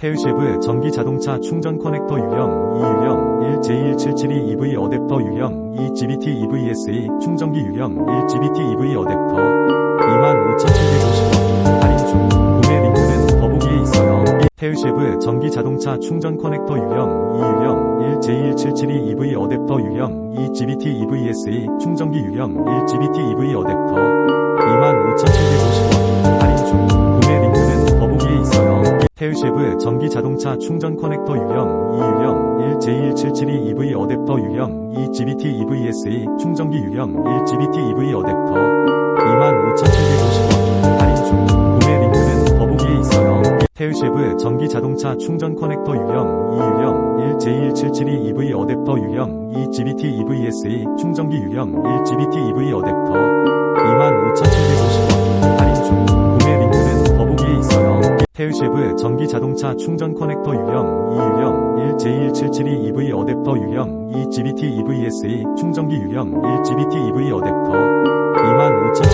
테우쉐브 전기 자동차 충전 커넥터 유형 2 유형 1J1772 EV 어댑터 유형 2GBT EVSE 충전기 유형 1GBT EV 어댑터 25,750원 할인 중 구매 링크는 더보기에 있어요. 테우쉐브 전기 자동차 충전 커넥터 유형 2 유형 1J1772 EV 어댑터 유형 2GBT EVSE 충전기 유형 1GBT EV 어댑터 25,750원 전기 자동차 충전 커넥터 유형 2 유형 1J1772 EV 어댑터 유형 2GBT EVSE 충전기 유형 1GBT EV 어댑터 25,750원 할인 중 구매 링크는 더보기에 있어요. 테우쉐브 전기 자동차 충전 커넥터 유형 2 유형 1J1772 EV 어댑터 유형 2GBT EVSE 충전기 유형 1GBT EV 어댑터 테우쉐브 전기 자동차 충전 커넥터 유형 2유형 1J1772 EV 어댑터 유형 2GBT EVSE 충전기 유형 1GBT EV 어댑터 25,750원